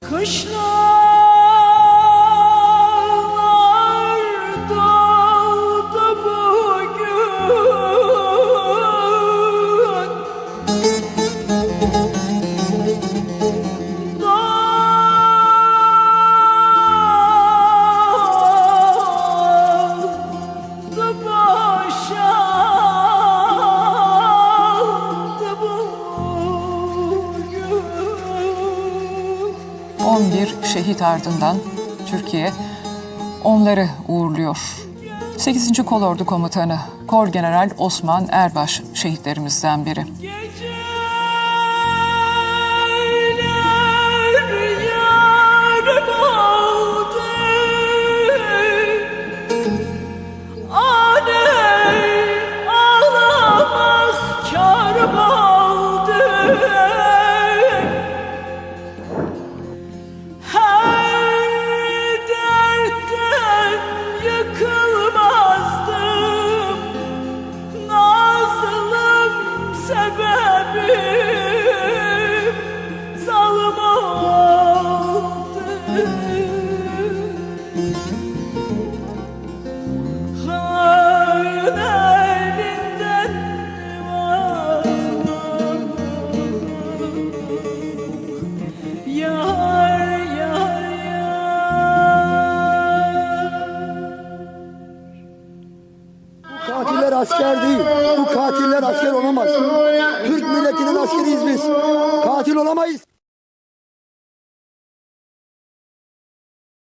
Kışlalar 11 şehit ardından Türkiye onları uğurluyor. 8. Kolordu Komutanı Kor General Osman Erbaş şehitlerimizden biri. Geceler sebebim asker değil. Bu katiller asker olamaz. Türk milletinin askeriyiz biz. Katil olamayız.